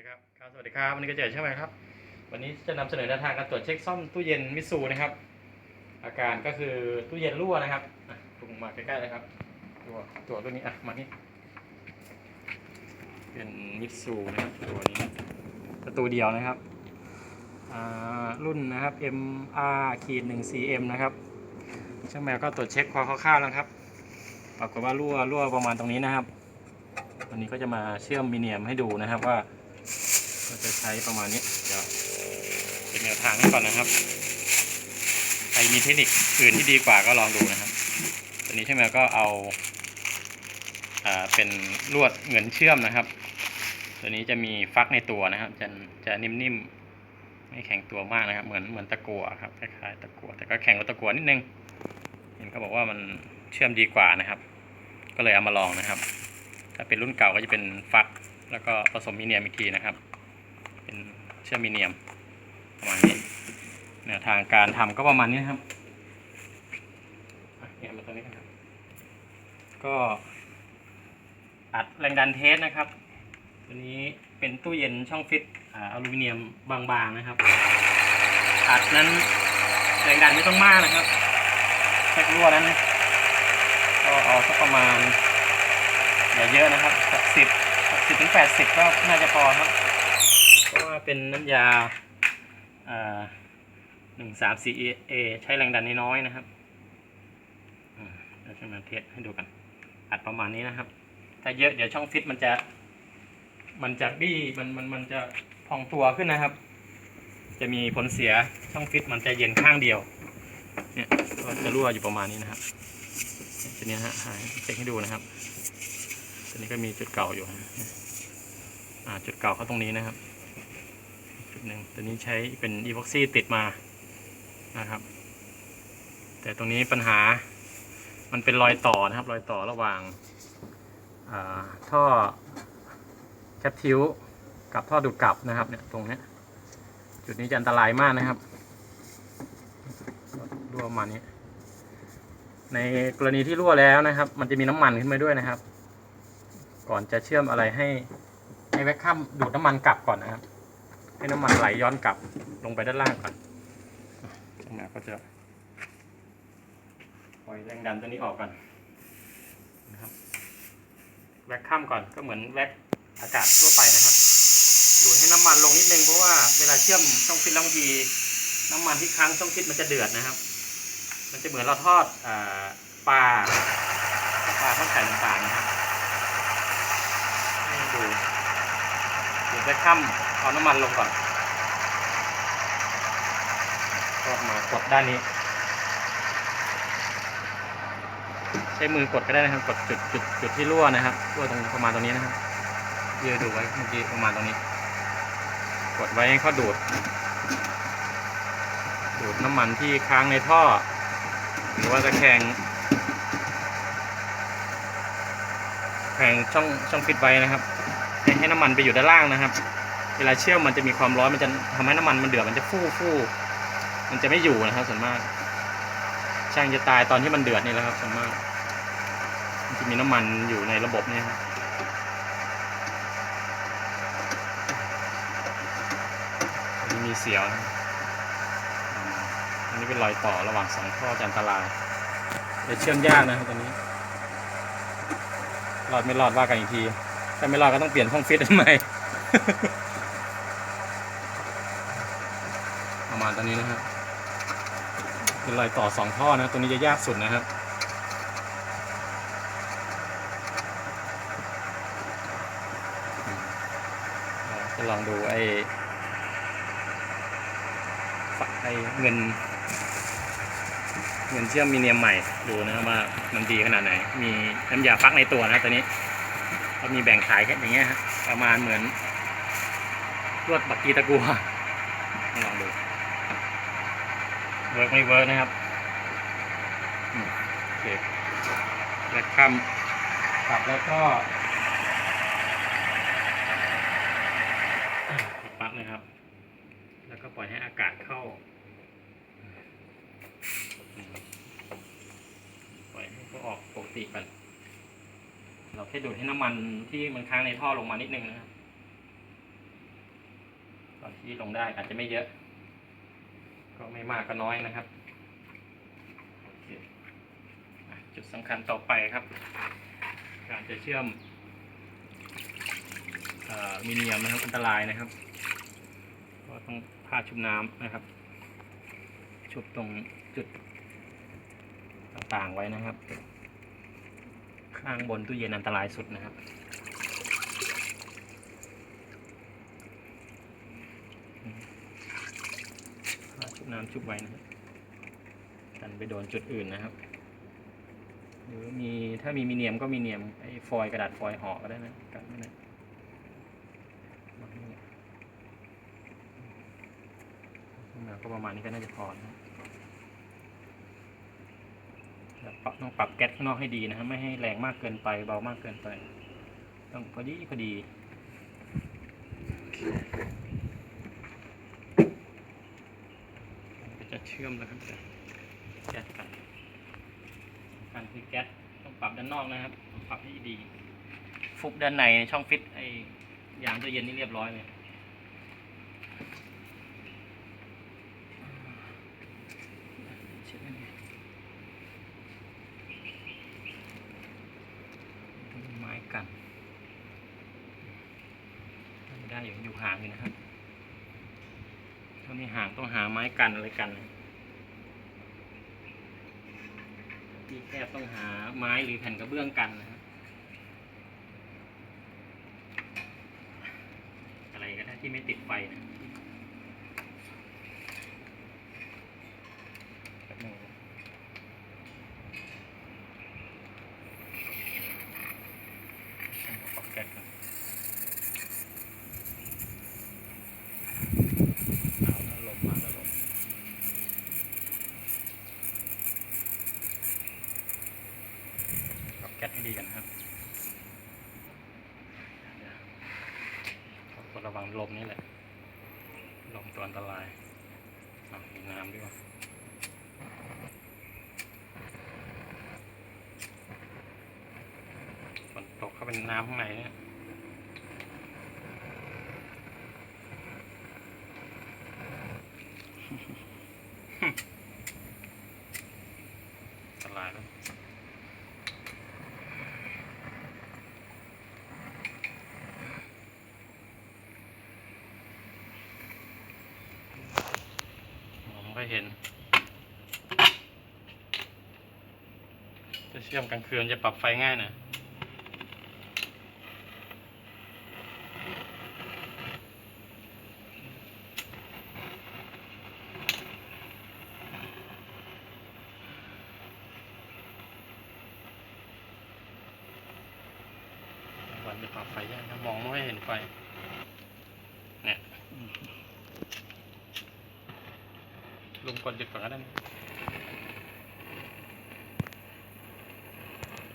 คครับครับ สวัสดีครับ วันนี้ก็เจอใช่ไหมครับ วันนี้จะนำเสนอแนวทางการตรวจเช็คซ่อมตู้เย็นมิตซูนะครับ อาการก็คือตู้เย็นรั่วนะครับอะลงมาใกล้ๆเลยครับ ตัวตัวตัวนี้อะมานี่เป็นมิตซูนะครับตัวนี้ประตูเดียวนะครับอ่ารุ่นนะครับ MR ขีด 1 CM นะครับช่างแมวก็ตรวจเช็คความคร่าวๆแล้วครับ ปรากฏว่ารั่วรั่วประมาณตรงนี้นะครับ วันนี้ก็จะมาเชื่อมมิเนียมให้ดูนะครับว่า ราจะใช้ประมาณนี้เดี๋ยวเป็นแนวทางให้ก่อนนะครับใครมีเทคนิคอื่นที่ดีกว่าก็ลองดูนะครับตัวนี้ใช่ไหมก็เอาอ่าเป็นลวดเหมือนเชื่อมนะครับ ตัวนี้จะมีฟักในตัวนะครับ จะจะนิ่มๆไม่แข็งตัวมากนะครับ เหมือนเหมือนตะกัวครับคล้ายๆตะกัวแต่ก็แข็งกว่าตะกัวนิดนึง เห็นเขาบอกว่ามันเชื่อมดีกว่านะครับ ก็เลยเอามาลองนะครับ ถ้าเป็นรุ่นเก่าก็จะเป็นฟักแล้วก็ผสมมิเนียมอีกทีนะครับ เชื่อมิเนียมประมาณนี้แนวทางการทำก็ประมาณนี้ครับเนี่ยมาตัวนี้ครับ ก็อัดแรงดันเทสนะครับ ตัวนี้เป็นตู้เย็นช่องฟิตออลูมิเนียมบางๆนะครับ อัดนั้นแรงดันไม่ต้องมากนะครับแค่รั่วนั้นก็เอาสักประมาณอย่าเยอะนะครับหกสิบสิบถึงแปดสิบก็น่าจะพอครับ เป็นน้ำยาหนึ่งสามสี่เอใช้แรงดันน้อยๆนะครับอ่าเดี๋ยวจะมาเทสให้ดูกัน อัดประมาณนี้นะครับ ถ้าเยอะเดี๋ยวช่องฟิตมันจะ มันจะบี้มันมันมันจะพองตัวขึ้นนะครับ จะมีผลเสียช่องฟิตมันจะเย็นข้างเดียว เนี่ยก็จะรั่วอยู่ประมาณนี้นะครับทีนี้ฮะหายเช็คให้ดูนะครับตัวนี้ก็มีจุดเก่าอยู่อ่าจุดเก่าเขาตรงนี้นะครับ หนึ่งตัวนี้ใช้เป็นอี o ็อกซี่ติดมานะครับ แต่ตรงนี้ปัญหามันเป็นรอยต่อนะครับ รอยต่อระหว่างาท่อแคปทิวกับท่อดูดกลับนะครับเนี่ยตรงนี้จุดนี้จะอันตรายมากนะครับรั่วมานี้ในกรณีที่รั่วแล้วนะครับ มันจะมีน้ำมันขึ้นมาด้วยนะครับ ก่อนจะเชื่อมอะไรให้ให้แวคคัมดูดน้ำมันกลับก่อนนะครับ ให้น้ำมันไหลย้อนกลับลงไปด้านล่างก่อนช่างแมวก็จะปล่อยแรงดันตัวนี้ออกก่อนนะครับแวคคัมก่อนก็เหมือนแวคอากาศทั่วไปนะครับดูดให้น้ำมันลงนิดนึงเพราะว่าเวลาเชื่อมช่องฟิตล้วบางทีน้ำมันที่ค้างช่องฟิตมันจะเดือดนะครับ มันจะเหมือนเราทอดอปลาปลาทอดไข่ต่างๆนะครับดู จะค่ำเอาน้ำมันลงก่อนก็มากดด้านนี้ ใช้มือกดก็ได้นะครับ กดจุดจุดจุดที่รั่วนะครับรั่วตรงประมาณตรงนี้นะครับเยอะดูไว้เมื่อกี้ประมาณตรงนี้ กดไว้ให้เขาดูด ดูดน้ำมันที่ค้างในท่อ หรือว่าตะแคงแผงช่องช่องฟิตไว้นะครับ ให้ให้น้ำมันไปอยู่ด้านล่างนะครับ เวลาเชื่อมมันจะมีความร้อนมันจะทำให้น้ำมันมันเดือดมันจะฟู่ฟู่มันจะไม่อยู่นะครับส่วนมาก ช่างจะตายตอนที่มันเดือดนี่แหละครับส่วนมากมันจะมีน้ำมันอยู่ในระบบเนี่ยครับอันมีเสียวนะอันนี้เป็นรอยต่อระหว่างสองท่อจะอันตรายจะเชื่อมยากนะครับตอนนี้รอดไม่รอดว่ากันอีกที ถ้าไม่รอดก็ต้องเปลี่ยนห้องฟิตใหม่ประมาณตอนนี้นะครับเป็นรอยต่อสองท่อนะ ตัวนี้จะยากสุดนะครับจะลองดูไอ้ไอ้เงิน เงินเชื่อมมีเนียมใหม่ดูนะครับว่ามันดีขนาดไหน มีน้ำยาฟักในตัวนะตัวนี้ ก็มีแบ่งขายแค่อย่างเงี้ยฮะประมาณเหมือนลวดบักกีตะกัวลองดูเวิร์กไม่เวิร์กนะครับโอเคแล้วคำตัดแล้วก็อะปลั๊กนะครับ แล้วก็ปล่อยให้อากาศเข้า ปล่อยให้เขาออกปกติกัน เราแค่ดูดให้น้ำมันที่มันค้างในท่อลงมานิดนึงนะครับตอนที่ลงได้อาจจะไม่เยอะ ก็ไม่มากก็น้อยนะครับจุดสำคัญต่อไปครับ การจะเชื่อมอมิเนียมนะครับอันตรายนะครับ ก็ต้องผ้าชุบน้ำนะครับ ชุบตรงจุดต่างๆไว้นะครับ ข้างบนตู้เย็นอันตรายสุดนะครับชุบน้ำชุบไว้นะครับกันไปโดนจุดอื่นนะครับ หรือมีถ้ามีมีเนียมก็มีเนียมไอ้ฟอยกระดาษฟอยห่อก็ได้นะกันไม่ได้วางนี่แล้วก็ประมาณนี้ก็น่าจะพอนะครับแล้ว ปรับต้องปรับแก๊สข้างนอกให้ดีนะครับไม่ให้แรงมากเกินไป เบามากเกินไป ต้องพอดีพอดีจะเชื่อมแล้วครับจะแก๊สกันสำคัญคือแก๊สต้องปรับด้านนอกนะครับ ปรับให้ดี ฟุบด้านในช่องฟิตไอ้ยางตู้เย็นนี่เรียบร้อยเลยเช็ดให้หน่อยไม้กันไม่ได้ อยู่อยู่ห่างอยู่นะครับถ้ามีห่างต้องหาไม้กันอะไรกันนะที่แคบต้องหาไม้หรือแผ่นกระเบื้องกันนะครับอะไรก็ได้ที่ไม่ติดไฟนะแป๊บนึงช่างปอกแก๊สก่อนเอาแล้วลมมาแล้วลม ปรับแก๊สให้ดีกันครับควรระวังลมนี่แหละ ลมตัวอันตรายมีน้ำด้วยฝนตกเข้าเป็นน้ำข้างในเนี่ยอันตรายแล้ว ผมก็เห็น จะเชื่อมกลางคืนจะปรับไฟง่ายหน่อยวันจะปรับไฟยากนะมองไม่เห็นไฟ เนี่ย ลุง